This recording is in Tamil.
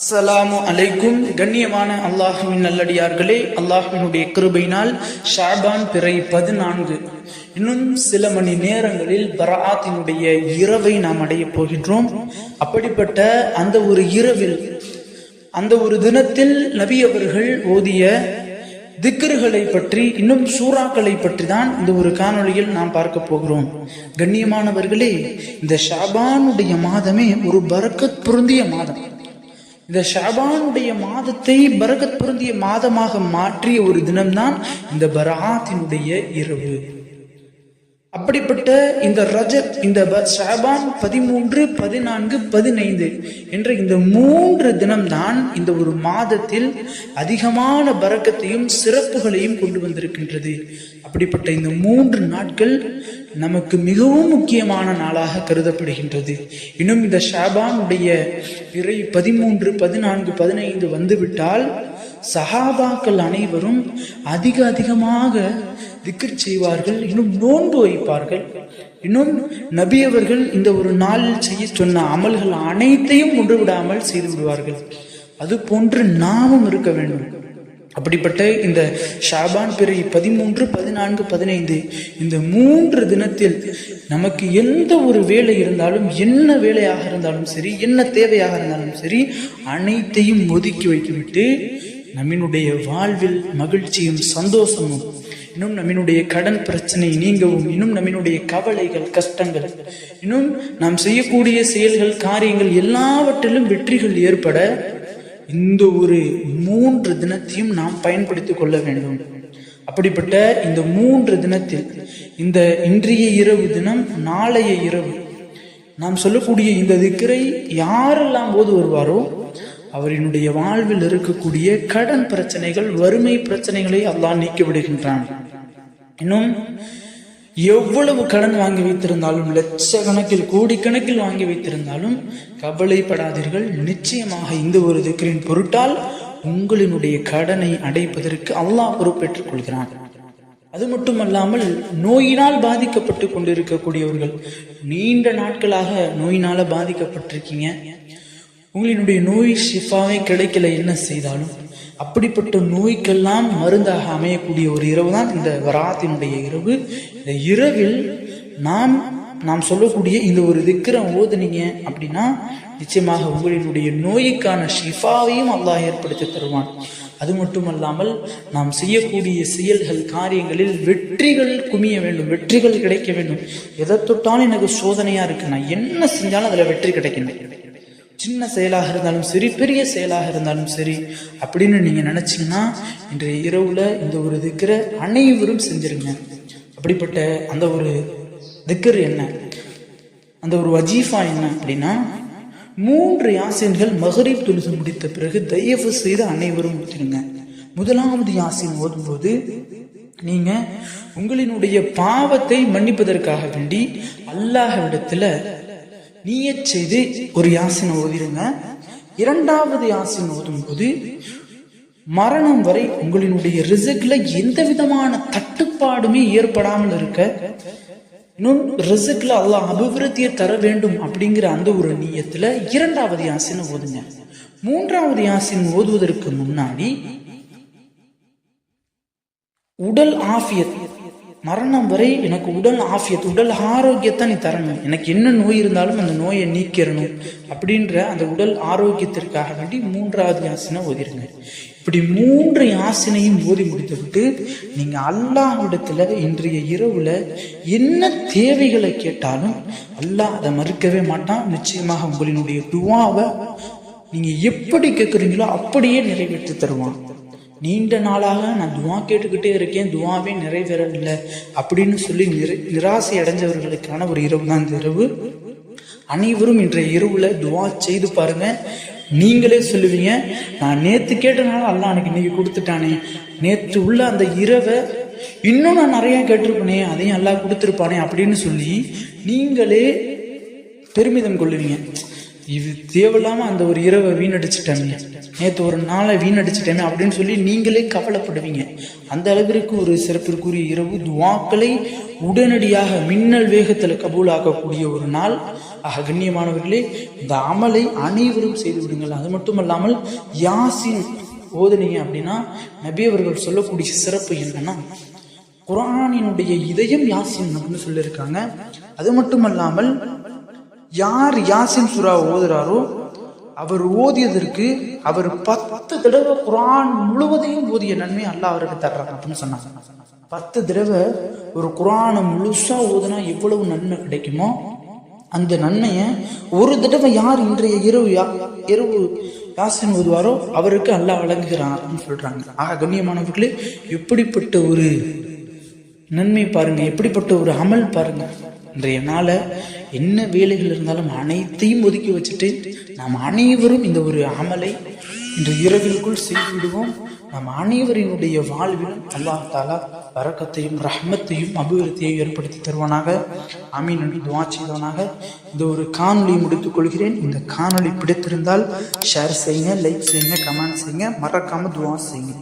அஸ்ஸலாமு அலைக்கும் கண்ணியமான அல்லாஹுவின் நல்லடியார்களே அல்லாஹினுடைய கிருபையினால் ஷாபான் பிறை பதினான்கு. இன்னும் சில மணி நேரங்களில் பராத்தினுடைய இரவை நாம் அடையப் போகின்றோம். அப்படிப்பட்ட அந்த ஒரு இரவில் அந்த ஒரு தினத்தில் நபி அவர்கள் ஓதிய திக்கர்களை பற்றி இன்னும் சூறாக்களை பற்றி தான் இந்த ஒரு காணொளியில் நாம் பார்க்க போகிறோம். கண்ணியமானவர்களே இந்த ஷாபானுடைய மாதமே ஒரு பரக்கத் பொருந்திய மாதம். இந்த ஷபானுடைய மாதத்தை பரகத் பொருந்திய மாதமாக மாற்றிய ஒரு தினம்தான் இந்த பராத்தினுடைய இரவு. அப்படிப்பட்ட இந்த ரஜத் இந்த ப- ஷாபான் பதிமூன்று பதினான்கு பதினைந்து என்ற இந்த மூன்று தினம்தான் இந்த ஒரு மாதத்தில் அதிகமான பறக்கத்தையும் சிறப்புகளையும் கொண்டு வந்திருக்கின்றது. அப்படிப்பட்ட இந்த மூன்று நாட்கள் நமக்கு மிகவும் முக்கியமான நாளாக கருதப்படுகின்றது. இன்னும் இந்த ஷாபானுடைய பிறை பதிமூன்று பதினான்கு பதினைந்து வந்துவிட்டால் சஹாபாக்கள் அனைவரும் அதிக அதிகமாக திக்கர் செய்வார்கள் இன்னும் நோன்பு வைப்பார்கள். இன்னும் நபி அவர்கள் இந்த ஒரு நாளில் செய்ய சொன்ன அமல்கள் அனைத்தையும் ஒன்று விடாமல் செய்து விடுவார்கள். அது போன்று நாமும் இருக்க வேண்டும். அப்படிப்பட்ட இந்த ஷாபான் பிறை பதிமூன்று பதினான்கு பதினைந்து இந்த மூன்று தினத்தில் நமக்கு எந்த ஒரு வேலை இருந்தாலும் என்ன வேலையாக இருந்தாலும் சரி என்ன தேவையாக இருந்தாலும் சரி அனைத்தையும் ஒதுக்கி வைத்துவிட்டு நம்மினுடைய வாழ்வில் மகிழ்ச்சியும் சந்தோஷமும் இன்னும் நம்மினுடைய கடன் பிரச்சனை நீங்கவும் இன்னும் நம்மினுடைய கவலைகள் கஷ்டங்கள் இன்னும் நாம் செய்யக்கூடிய செயல்கள் காரியங்கள் எல்லாவற்றிலும் வெற்றிகள் ஏற்பட இந்த ஒரு மூன்று தினத்தையும் நாம் பயன்படுத்திக் கொள்ள வேண்டும். அப்படிப்பட்ட இந்த மூன்று தினத்தில் இந்த இன்றைய இரவு தினம் நாளைய இரவு நாம் சொல்லக்கூடிய இந்த திக்கரை யாரெல்லாம் போது வருவாரோ அவரினுடைய வாழ்வில் இருக்கக்கூடிய கடன் பிரச்சனைகள் வறுமை பிரச்சனைகளை அல்லாஹ் நீக்கி விடுகின்றான் இன்னும் எவ்வளவு கடன் வாங்கி வைத்திருந்தாலும் லட்சக்கணக்கில் கோடிக்கணக்கில் வாங்கி வைத்திருந்தாலும் கவலைப்படாதீர்கள். நிச்சயமாக இந்த ஒரு திக்கரின் பொருட்டால் உங்களினுடைய கடனை அடைப்பதற்கு அல்லாஹ் பொறுப்பேற்றுக் கொள்கிறான். அது மட்டுமல்லாமல் நோயினால் பாதிக்கப்பட்டு கொண்டிருக்கக்கூடியவர்கள் நீண்ட நாட்களாக நோயினால பாதிக்கப்பட்டிருக்கீங்க. உங்களினுடைய நோய் ஷிஃபாவே கிடைக்கல என்ன செய்தாலும். அப்படிப்பட்ட நோய்க்கெல்லாம் மருந்தாக அமையக்கூடிய ஒரு இரவு தான் இந்த வராத்தினுடைய இரவு. இந்த இரவில் நாம் நாம் சொல்லக்கூடிய இந்த ஒரு திக்கிரம் ஓதுனீங்க அப்படின்னா நிச்சயமாக உங்களினுடைய நோய்க்கான ஷிஃபாவையும் அல்லாஹ் ஏற்படுத்தி தருவான். அது மட்டுமல்லாமல் நாம் செய்யக்கூடிய செயல்கள் காரியங்களில் வெற்றிகள் குமிய வேண்டும் வெற்றிகள் கிடைக்க வேண்டும். எதை தொட்டாலும் எனக்கு சோதனையாக இருக்கு. நான் என்ன செஞ்சாலும் அதில் வெற்றி கிடைக்கணும். சின்ன செயலாக இருந்தாலும் சரி பெரிய செயலாக இருந்தாலும் சரி அப்படின்னு நீங்கள் நினச்சிங்கன்னா இன்றைய இரவில் இந்த ஒரு திக்கரை அனைவரும் செஞ்சிருங்க. அப்படிப்பட்ட அந்த ஒரு திக்கர் என்ன? அந்த ஒரு வஜீஃபா என்ன அப்படின்னா மூன்று யாசின்கள் மகரீப் தொழுது முடித்த பிறகு தயவு செய்து அனைவரும் முடிச்சிருங்க முதலாவது யாசின் ஓதும்போது நீங்க உங்களினுடைய பாவத்தை மன்னிப்பதற்காக வேண்டி அல்லாஹ்விடத்துல நீயச் செய்து ஒரு யாசினை ஓதிருங்க இரண்டாவது யாசின் ஓதும்போது மரணம் வரை உங்களினுடைய ரிசக்ல எந்த விதமான தட்டுப்பாடுமே ஏற்படாமல் இருக்க இன்னும் ரிசக்ல அல்லாஹ் அபிவிருத்தியை தர வேண்டும் அப்படிங்கிற அந்த ஒரு நீயத்துல இரண்டாவது யாசின் ஓதுங்க. மூன்றாவது யாசின் ஓதுவதற்கு முன்னாடி உடல் ஆஃபியத் மரணம் வரை எனக்கு உடல் ஆஃபியத் உடல் ஆரோக்கியத்தை நீ தரணும். எனக்கு என்ன நோய் இருந்தாலும் அந்த நோயை நீக்கிறணும் அப்படின்ற அந்த உடல் ஆரோக்கியத்திற்காக வேண்டி மூன்றாவது யாசனை ஓதிருங்க. இப்படி மூன்று யாசனையும் ஓதி முடித்துவிட்டு நீங்கள் அல்லாஹிடத்தில் இன்றைய இரவில் என்ன தேவைகளை கேட்டாலும் அல்லாஹ் அதை மறுக்கவே மாட்டான். நிச்சயமாக உங்களினுடைய துவாவை நீங்கள் எப்படி கேட்குறீங்களோ அப்படியே நிறைவேற்றி தருவான். நீண்ட நாளாக நான் துவா கேட்டுக்கிட்டே இருக்கேன். துவாவே நிறைவேறவில்லை. அப்படின்னு சொல்லி நிறை நிராசை அடைஞ்சவர்களுக்கான ஒரு இரவு தான் இந்த இரவு. அனைவரும் இன்றைய இரவுல துவா செய்து பாருங்க. நீங்களே சொல்லுவீங்க நான் நேத்து கேட்டனால அல்ல எனக்கு இன்னைக்கு கொடுத்துட்டானே. நேற்று உள்ள அந்த இரவை இன்னும் நான் நிறைய கேட்டிருப்பேனே அதையும் எல்லாம் கொடுத்துருப்பானே அப்படின்னு சொல்லி நீங்களே பெருமிதம் கொள்ளுவீங்க. இது தேவையில்லாம அந்த ஒரு இரவை வீணடிச்சிட்டேமே. நேற்று ஒரு நாளை வீணடிச்சிட்டேமே அப்படின்னு சொல்லி நீங்களே கவலைப்படுவீங்க. அந்த அளவிற்கு ஒரு சிறப்பிற்குரிய இரவு துவாக்களை உடனடியாக மின்னல் வேகத்தில் கபூலாக்கக்கூடிய ஒரு நாள். ஆக கண்ணியமானவர்களே இந்த அமலை அனைவரும் செய்து விடுங்கள். அது மட்டுமல்லாமல் யாசின் ஓதுனீங்க அப்படின்னா நபி அவர்கள் சொல்லக்கூடிய சிறப்பு என்னன்னா குரானினுடைய இதயம் யாசின் அப்படின்னு சொல்லியிருக்காங்க. அது மட்டும் அல்லாமல் யார் யாசின் சுறா ஓதுறாரோ அவர் ஓதியதற்கு அவர் பத்து தடவை குரான் முழுவதையும் ஓதிய நன்மை அல்லா அவருக்கு தர்றாங்க அப்படின்னு சொன்னாங்க. பத்து தடவை ஒரு குரானை முழுசா ஓதுனா எவ்வளவு நன்மை கிடைக்குமோ அந்த நன்மையை ஒரு தடவை யார் இன்றைய இரவு யா- இரவு யாசின் ஓதுவாரோ அவருக்கு அல்லாஹ் வழங்குகிறார் அப்படின்னு சொல்றாங்க. ஆக கண்ணியமானவர்களே எப்படிப்பட்ட ஒரு நன்மை பாருங்க எப்படிப்பட்ட ஒரு அமல் பாருங்க. இன்றைய நாளை என்ன வேலைகள் இருந்தாலும் அனைத்தையும் ஒதுக்கி வச்சுட்டு நாம் அனைவரும் இந்த ஒரு அமலை இன்று இரவிற்குள் செய்துவிடுவோம். நம் அனைவரினுடைய வாழ்விலும் அல்லாஹ் தாலா வரக்கத்தையும் ரஹ்மத்தையும் அபிவிருத்தியையும் ஏற்படுத்தி தருவானாக. அமீன் என்று துவா செய்வானாக இந்த ஒரு காணொலியை முடித்துக் கொள்கிறேன். இந்த காணொளி பிடித்திருந்தால் ஷேர் செய்யுங்க லைக் செய்யுங்க கமெண்ட் செய்யுங்க. மறக்காம துவா செய்யுங்க.